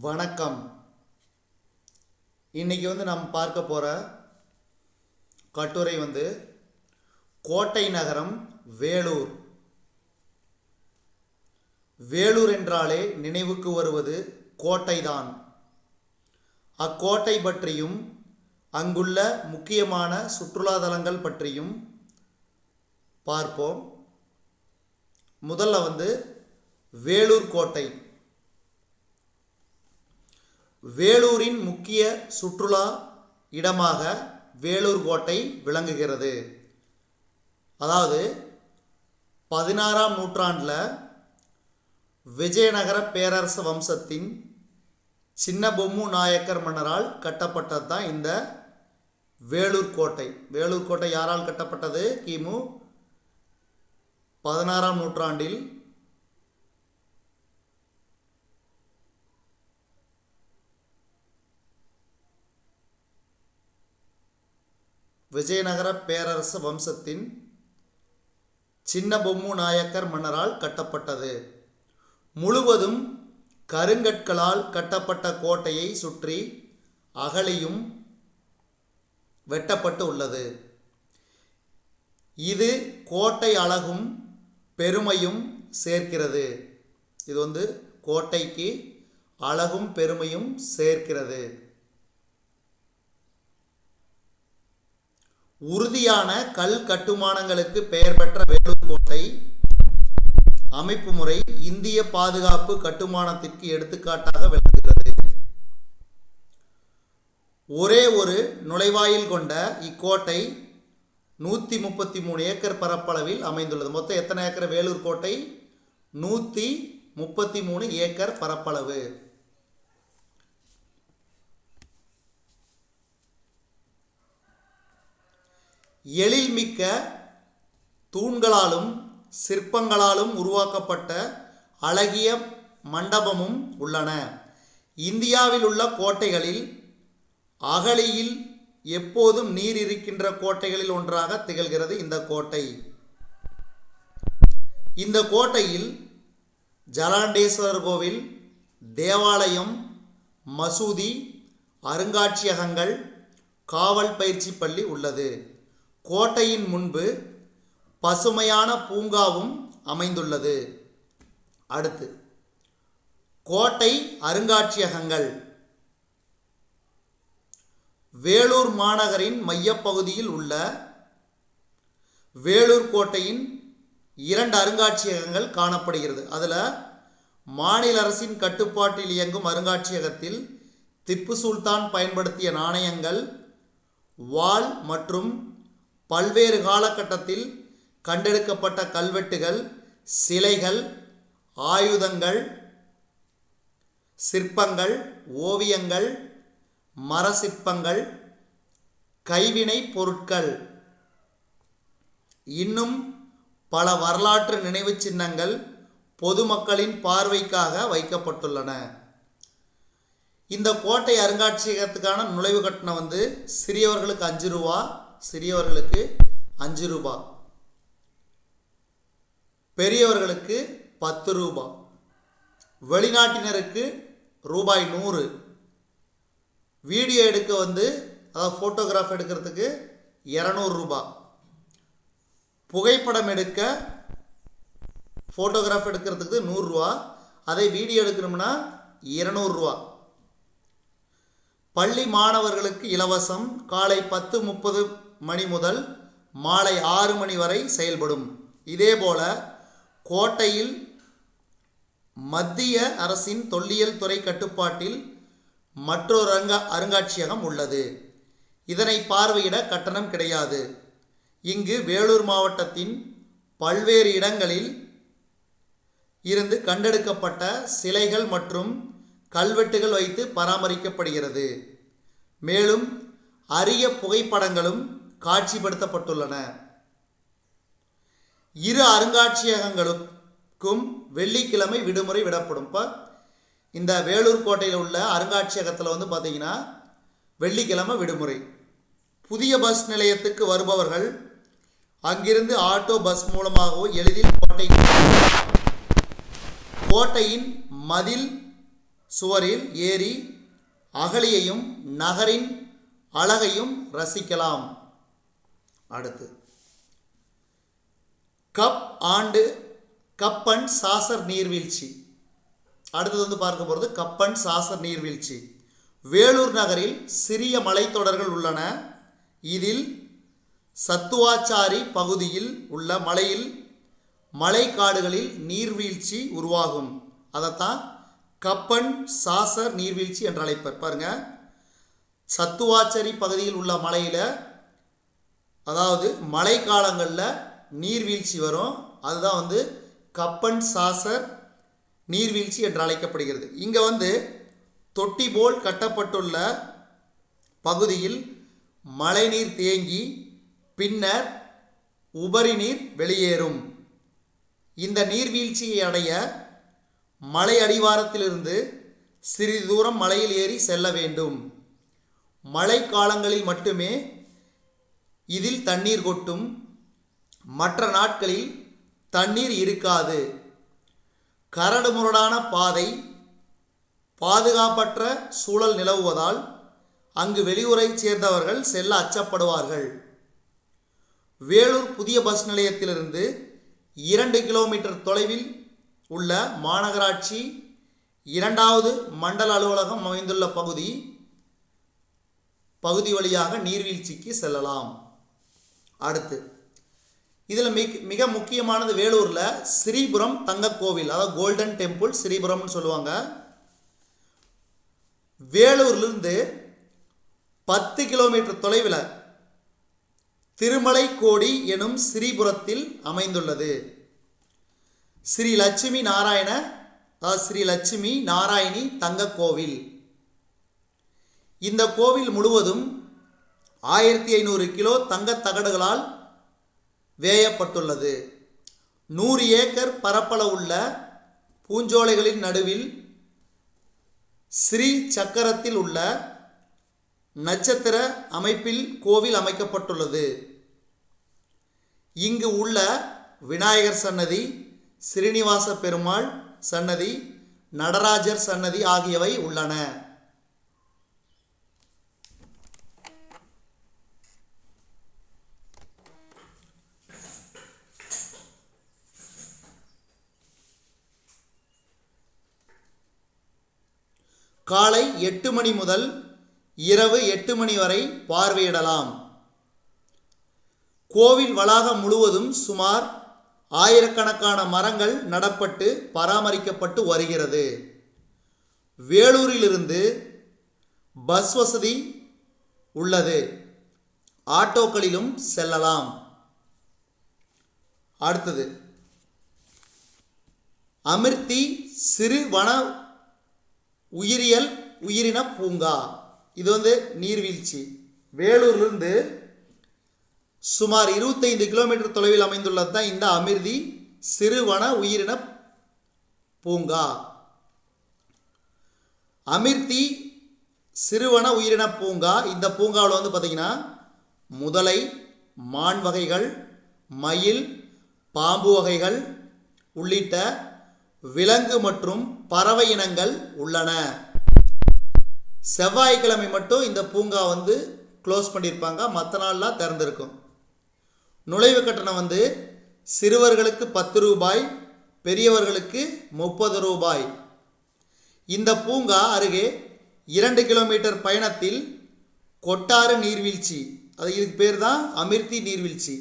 வணக்கம். இன்னைக்கு வந்து நாம் பார்க்க போகிற கட்டுரை வந்து கோட்டை நகரம் வேலூர். வேலூர் என்றாலே நினைவுக்கு வருவது கோட்டைதான். அக்கோட்டை பற்றியும் அங்குள்ள முக்கியமான சுற்றுலா தலங்கள் பற்றியும் பார்ப்போம். முதல்ல வந்து வேலூர் கோட்டை. வேலூரின் முக்கிய சுற்றுலா இடமாக வேலூர் கோட்டை விளங்குகிறது. அதாவது பதினாறாம் நூற்றாண்டில் விஜயநகர பேரரசு வம்சத்தின் சின்ன பொம்மு நாயக்கர் மன்னரால் கட்டப்பட்டது தான் இந்த வேலூர் கோட்டை. வேலூர் கோட்டை யாரால் கட்டப்பட்டது? கிமு பதினாறாம் நூற்றாண்டில் விஜயநகர பேரரசு வம்சத்தின் சின்ன பொம்மு நாயக்கர் மன்னரால் கட்டப்பட்டது. முழுவதும் கருங்கற்களால் கட்டப்பட்ட கோட்டையை சுற்றி அகலியும் வெட்டப்பட்டு உள்ளது. இது கோட்டை அழகும் பெருமையும் சேர்க்கிறது. இது வந்து கோட்டைக்கு அழகும் பெருமையும் சேர்க்கிறது. உறுதியான கல் கட்டுமானங்களுக்கு பெயர் பெற்ற வேலூர் கோட்டை அமைப்பு முறை இந்திய பாதுகாப்பு கட்டுமானத்திற்கு எடுத்துக்காட்டாக விளங்குகிறது. ஒரே ஒரு நுழைவாயில் கொண்ட இக்கோட்டை நூற்றி முப்பத்தி மூணு ஏக்கர் பரப்பளவில் அமைந்துள்ளது. மொத்தம் எத்தனை ஏக்கர்? வேலூர் கோட்டை நூற்றி முப்பத்தி மூணு ஏக்கர் பரப்பளவு. எழில்மிக்க தூண்களாலும் சிற்பங்களாலும் உருவாக்கப்பட்ட அழகிய மண்டபமும் உள்ளன. இந்தியாவில் உள்ள கோட்டைகளில் அகழியில் எப்போதும் நீர் இருக்கின்ற கோட்டைகளில் ஒன்றாக திகழ்கிறது இந்த கோட்டை. இந்த கோட்டையில் ஜலாண்டேஸ்வரர் கோவில் தேவாலயம் மசூதி அருங்காட்சியகங்கள் காவல் பயிற்சி பள்ளி உள்ளது. கோட்டையின் முன்பு பசுமையான பூங்காவும் அமைந்துள்ளது. அடுத்து கோட்டை அருங்காட்சியகங்கள். வேலூர் மாநகரின் மையப்பகுதியில் உள்ள வேலூர் கோட்டையின் இரண்டு அருங்காட்சியகங்கள் காணப்படுகிறது. அதில் மாநில அரசின் கட்டுப்பாட்டில் இயங்கும் அருங்காட்சியகத்தில் திப்பு சுல்தான் பயன்படுத்திய நாணயங்கள் வாள் மற்றும் பல்வேறு காலகட்டத்தில் கண்டெடுக்கப்பட்ட கல்வெட்டுகள் சிலைகள் ஆயுதங்கள் சிற்பங்கள் ஓவியங்கள் மர சிற்பங்கள் கைவினை பொருட்கள். இன்னும் பல வரலாற்று நினைவுச் சின்னங்கள் பொதுமக்களின் பார்வைக்காக வைக்கப்பட்டுள்ளன. இந்த கோட்டை அருங்காட்சியகத்துக்கான நுழைவு கட்டணம் வந்து சிறியவர்களுக்கு அஞ்சு ரூபா சிறியவர்களுக்கு அஞ்சு ரூபா. பெரியவர்களுக்கு பத்து ரூபா. வெளிநாட்டினருக்கு ரூபாய் நூறு. வீடியோ எடுக்க வந்து அதாவது ஃபோட்டோகிராஃப் எடுக்கிறதுக்கு இரநூறுபா புகைப்படம் எடுக்க ஃபோட்டோகிராஃப் எடுக்கிறதுக்கு நூறுரூவா அதை வீடியோ எடுக்கணும்னா இரநூறுவா பள்ளி மாணவர்களுக்கு இலவசம். காலை பத்து முப்பது மணி முதல் மாலை ஆறு மணி வரை செயல்படும். இதேபோல கோட்டையில் மத்திய அரசின் தொல்லியல் துறை கட்டுப்பாட்டில் மற்றொரு அங்க அருங்காட்சியகம் உள்ளது. இதனை பார்வையிட கட்டணம் கிடையாது. இங்கு வேலூர் மாவட்டத்தின் பல்வேறு இடங்களில் இருந்து கண்டெடுக்கப்பட்ட சிலைகள் மற்றும் கல்வெட்டுகள் வைத்து பராமரிக்கப்படுகிறது. மேலும் அரிய புகைப்படங்களும் காட்சிப்படுத்தப்பட்டுள்ளன. இரு அருங்காட்சியகங்களுக்கும் வெள்ளிக்கிழமை விடுமுறை விடப்படும். இப்போ இந்த வேலூர் கோட்டையில் உள்ள அருங்காட்சியகத்தில் வந்து பார்த்தீங்கன்னா வெள்ளிக்கிழமை விடுமுறை. புதிய பஸ் நிலையத்துக்கு வருபவர்கள் அங்கிருந்து ஆட்டோ பஸ் மூலமாகவோ எளிதில் கோட்டைக்கு கோட்டையின் மதில் சுவரில் ஏறி அகலியையும் நகரின் அழகையும் ரசிக்கலாம். அடுத்து. கப் ஆண்டு கப்பன் சாசர் நீர்வீழ்ச்சி. அடுத்தது வந்து பார்க்க போகிறது கப்பன் சாசர் நீர்வீழ்ச்சி. வேலூர் நகரில் சிறிய மலைத்தொடர்கள் உள்ளன. இதில் சத்துவாச்சாரி பகுதியில் உள்ள மலையில் மலைக்காடுகளில் நீர்வீழ்ச்சி உருவாகும். அதைத்தான் கப்பன் சாசர் நீர்வீழ்ச்சி என்று அழைப்பர் பாருங்கள் சத்துவாச்சரி பகுதியில் உள்ள மலையில் அதாவது மழைக்காலங்களில் நீர்வீழ்ச்சி வரும். அதுதான் வந்து கப்பன் சாசர் நீர்வீழ்ச்சி என்று அழைக்கப்படுகிறது. இங்கே வந்து தொட்டி போல் கட்டப்பட்டுள்ள பகுதியில் மழைநீர் தேங்கி பின்னர் உபரி நீர் வெளியேறும். இந்த நீர்வீழ்ச்சியை அடைய மலை அடிவாரத்திலிருந்து சிறிது தூரம் மலையில் ஏறி செல்ல வேண்டும். மழை காலங்களில் மட்டுமே இதில் தண்ணீர் கொட்டும். மற்ற நாட்களில் தண்ணீர் இருக்காது. கரடுமுரடான பாதை பாதுகாப்பற்ற சூழல் நிலவுவதால் அங்கு வெளியூரைச் சேர்ந்தவர்கள் செல்ல அச்சப்படுவார்கள். வேலூர் புதிய பஸ் நிலையத்திலிருந்து இரண்டு கிலோமீட்டர் தொலைவில் உள்ள மாநகராட்சி இரண்டாவது மண்டல அலுவலகம் அமைந்துள்ள பகுதி பகுதி வழியாக நீர்வீழ்ச்சிக்கு செல்லலாம். அடுத்து. இதில் மிக மிக முக்கியமானது வேலூரில் ஸ்ரீபுரம் தங்கக்கோவில் அதாவது கோல்டன் டெம்பிள் ஸ்ரீபுரம்னு சொல்லுவாங்க. வேலூர்லேருந்து பத்து கிலோமீட்டர் தொலைவில் திருமலைக்கோடி எனும் ஸ்ரீபுரத்தில் அமைந்துள்ளது. ஸ்ரீ லட்சுமி நாராயண அதாவது ஸ்ரீ லட்சுமி நாராயணி தங்க கோவில் இந்த கோவில் முழுவதும் ஆயிரத்தி ஐநூறு கிலோ தங்கத் தகடுகளால் வேயப்பட்டுள்ளது. நூறு ஏக்கர் பரப்பளவுள்ள பூஞ்சோலைகளின் நடுவில் ஸ்ரீ சக்கரத்தில் உள்ள நட்சத்திர அமைப்பில் கோவில் அமைக்கப்பட்டுள்ளது. இங்கு உள்ள விநாயகர் சன்னதி ஸ்ரீனிவாச பெருமாள் சன்னதி நடராஜர் சன்னதி ஆகியவை உள்ளன. காலை எட்டு மணி முதல் இரவு எட்டு மணி வரை பார்வையிடலாம். கோவில் வளாகம் முழுவதும் சுமார் ஆயிரக்கணக்கான மரங்கள் நடப்பட்டு பராமரிக்கப்பட்டு வருகிறது. வேலூரிலிருந்து பஸ் வசதி உள்ளது. ஆட்டோக்களிலும் செல்லலாம். அடுத்தது அமிர்தி சிறு வன உயிரியல் உயிரின பூங்கா. இது வந்து நீர்வீழ்ச்சி. வேலூர்லேருந்து சுமார் இருபத்தைந்து கிலோமீட்டர் தொலைவில் அமைந்துள்ளது தான் இந்த அமிர்தி சிறுவன உயிரின பூங்கா. அமிர்தி சிறுவன உயிரின பூங்கா. இந்த பூங்காவில் வந்து பார்த்திங்கன்னா முதலை மான் வகைகள் மயில் பாம்பு வகைகள் உள்ளிட்ட விலங்கு மற்றும் பறவை இனங்கள் உள்ளன. செவ்வாய்க்கிழமை மட்டும் இந்த பூங்கா வந்து க்ளோஸ் பண்ணியிருப்பாங்க மற்ற நாள்லாம் திறந்திருக்கும். நுழைவு கட்டணம் வந்து சிறுவர்களுக்கு பத்து ரூபாய் பெரியவர்களுக்கு முப்பது ரூபாய். இந்த பூங்கா அருகே இரண்டு கிலோமீட்டர் பயணத்தில் கொட்டாறு நீர்வீழ்ச்சி அது இதுக்கு பேர் தான் அமிர்தி நீர்வீழ்ச்சி.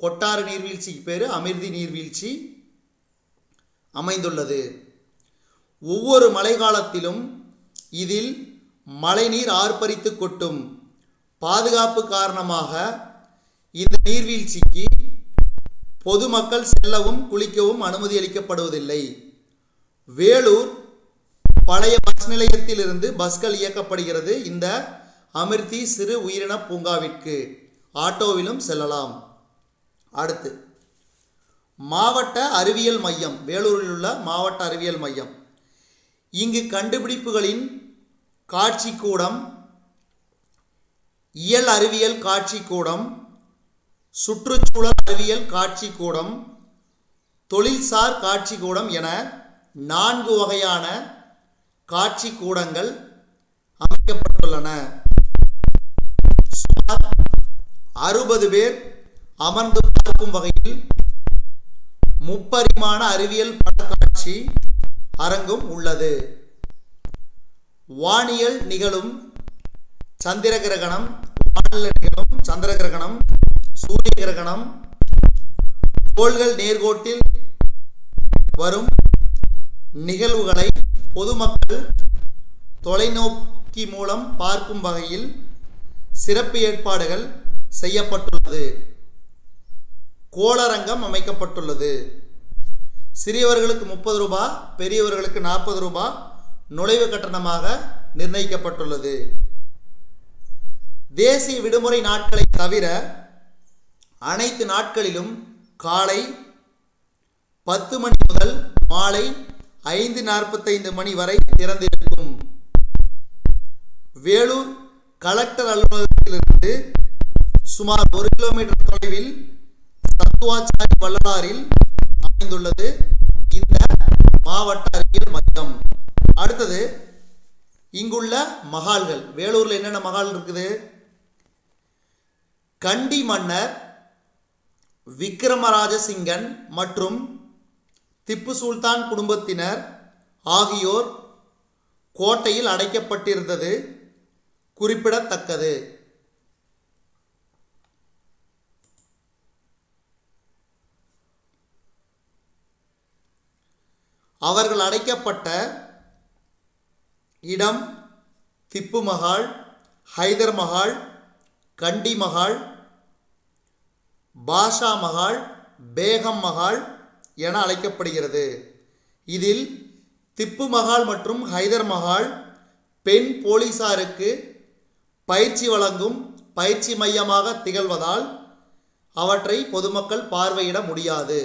கொட்டாறு நீர்வீழ்ச்சிக்கு பேர் அமிர்தி நீர்வீழ்ச்சி. அமைந்துள்ளது. ஒவ்வொரு மழைக்காலத்திலும் இதில் மழைநீர் ஆர்ப்பரித்து கொட்டும் பாதுகாப்பு காரணமாக இந்த நீர்வீழ்ச்சிக்கு பொதுமக்கள் செல்லவும் குளிக்கவும் அனுமதி அளிக்கப்படுவதில்லை. வேலூர் பழைய பஸ் நிலையத்திலிருந்து பஸ்கள் இயக்கப்படுகிறது. இந்த அமிர்தி சிறு உயிரின பூங்காவிற்கு ஆட்டோவிலும் செல்லலாம். அடுத்து மாவட்ட அறிவியல் மையம் வேலூரில் உள்ள மாவட்ட அறிவியல் மையம். இங்கு கண்டுபிடிப்புகளின் காட்சிக்கூடம் இயல் அறிவியல் காட்சிக்கூடம் சுற்றுச்சூழல் அறிவியல் காட்சிக்கூடம் தொழில்சார் காட்சிக்கூடம் என நான்கு வகையான காட்சி கூடங்கள் அமைக்கப்பட்டுள்ளன. சுமார் அறுபது பேர் அமர்ந்து பார்க்கும் வகையில் முப்பரிமாண அறிவியல் படக்காட்சி அரங்கும் உள்ளது. வானியல் நிகழும் சந்திர கிரகணம் வானில் நிகழும் சந்திர கிரகணம் சூரிய கிரகணம் கோள்கள் நேர்கோட்டில் வரும் நிகழ்வுகளை பொதுமக்கள் தொலைநோக்கி மூலம் பார்க்கும் வகையில் சிறப்பு ஏற்பாடுகள் செய்யப்பட்டுள்ளது. கோளரங்கம் அமைக்கப்பட்டுள்ளது. சிறியவர்களுக்கு முப்பது ரூபாய் பெரியவர்களுக்கு நாற்பது ரூபாய் நுழைவு கட்டணமாக நிர்ணயிக்கப்பட்டுள்ளது. தேசிய விடுமுறை நாட்களை தவிர அனைத்து நாட்களிலும் காலை பத்து மணி முதல் மாலை ஐந்து நாற்பத்தைந்து மணி வரை திறந்திருக்கும். வேலூர் கலெக்டர் அலுவலகத்திலிருந்து சுமார் ஒரு கிலோமீட்டர் தொலைவில் தத்துவாச்சாரி வள்ளலாரில் அமைந்துள்ளது இந்த மாவட்ட அறிவியல் மையம். அடுத்தது இங்குள்ள மகால்கள். வேலூரில் என்னென்ன மகால் இருக்குது? கண்டி மன்னர் விக்ரமராஜசிங்கன் மற்றும் திப்பு சுல்தான் குடும்பத்தினர் ஆகியோர் கோட்டையில் அடைக்கப்பட்டிருந்தது குறிப்பிடத்தக்கது. அவர்கள் அடைக்கப்பட்ட இடம் திப்பு மகால் ஹைதர் மஹால் கண்டி மஹால் பாஷா மஹால் பேகம் மஹால் என அழைக்கப்படுகிறது. இதில் திப்பு மகால் மற்றும் ஹைதர் மஹால் பெண் போலீசாருக்கு பயிற்சி வழங்கும் பயிற்சி மையமாக திகழ்வதால் அவற்றை பொதுமக்கள் பார்வையிட முடியாது.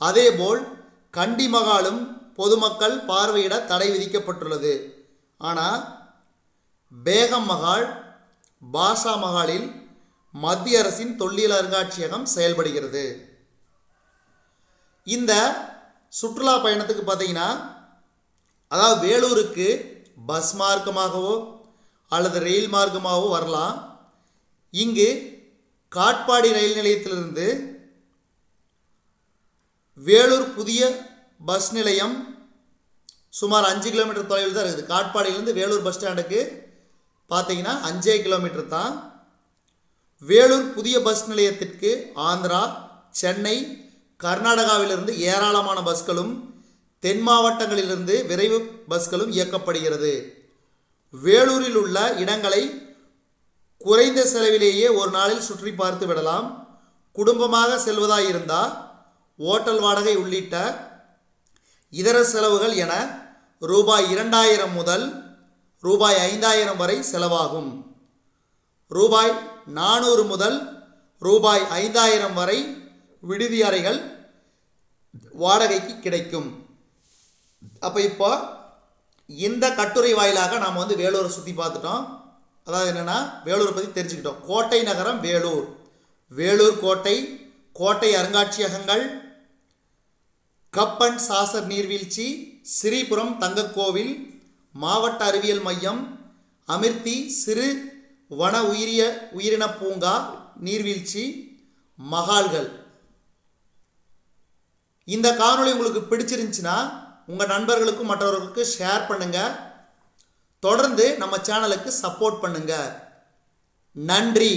அதேபோல் கண்டி மகாலும் பொதுமக்கள் பார்வையிட தடை விதிக்கப்பட்டுள்ளது. ஆனால் பேகம் மகால் பாஷா மகாலில் மத்திய அரசின் தொல்லியல் அருங்காட்சியகம் செயல்படுகிறது. இந்த சுற்றுலா பயணத்துக்கு பார்த்தீங்கன்னா அதாவது வேலூருக்கு பஸ் மார்க்கமாகவோ அல்லது ரயில் மார்க்கமாகவோ வரலாம். இங்கு காட்பாடி ரயில் நிலையத்திலிருந்து வேலூர் புதிய பஸ் நிலையம் சுமார் அஞ்சு கிலோமீட்டர் தொலைவில் தான் இருக்குது. காட்பாடியிலேருந்து வேலூர் பஸ் ஸ்டாண்டுக்கு பார்த்தீங்கன்னா அஞ்சே கிலோமீட்டர் தான். வேலூர் புதிய பஸ் நிலையத்திற்கு ஆந்திரா சென்னை கர்நாடகாவிலிருந்து ஏராளமான பஸ்களும் தென் மாவட்டங்களிலிருந்து விரைவு பஸ்களும் இயக்கப்படுகிறது. வேலூரில் உள்ள இடங்களை குறைந்த செலவிலேயே ஒரு நாளில் சுற்றி பார்த்து விடலாம். குடும்பமாக செல்வதாயிருந்தால் ஓட்டல் வாடகை உள்ளிட்ட இதர செலவுகள் என ரூபாய் இரண்டாயிரம் முதல் ரூபாய் ஐந்தாயிரம் வரை செலவாகும். ரூபாய் நானூறு முதல் ரூபாய் ஐந்தாயிரம் வரை விடுதி அறைகள் வாடகைக்கு கிடைக்கும். அப்போ இப்போ இந்த கட்டுரை வாயிலாக நாம் வந்து வேலூரை சுற்றி பார்த்துட்டோம். அதாவது என்னென்னா வேலூரை பற்றி தெரிஞ்சுக்கிட்டோம். கோட்டை நகரம் வேலூர். வேலூர் கோட்டை கோட்டை அருங்காட்சியகங்கள் கப்பன் சாசர் நீர்வீழ்ச்சி ஸ்ரீபுரம் தங்கக்கோவில் மாவட்ட அறிவியல் மையம் அமிர்தி சிறு வன உயிரிய உயிரின பூங்கா நீர்வீழ்ச்சி மகால்கள். இந்த காணொளி உங்களுக்கு பிடிச்சிருந்துச்சுன்னா உங்கள் நண்பர்களுக்கும் மற்றவர்களுக்கும் ஷேர் பண்ணுங்கள் தொடர்ந்து நம்ம சேனலுக்கு சப்போர்ட் பண்ணுங்கள் நன்றி.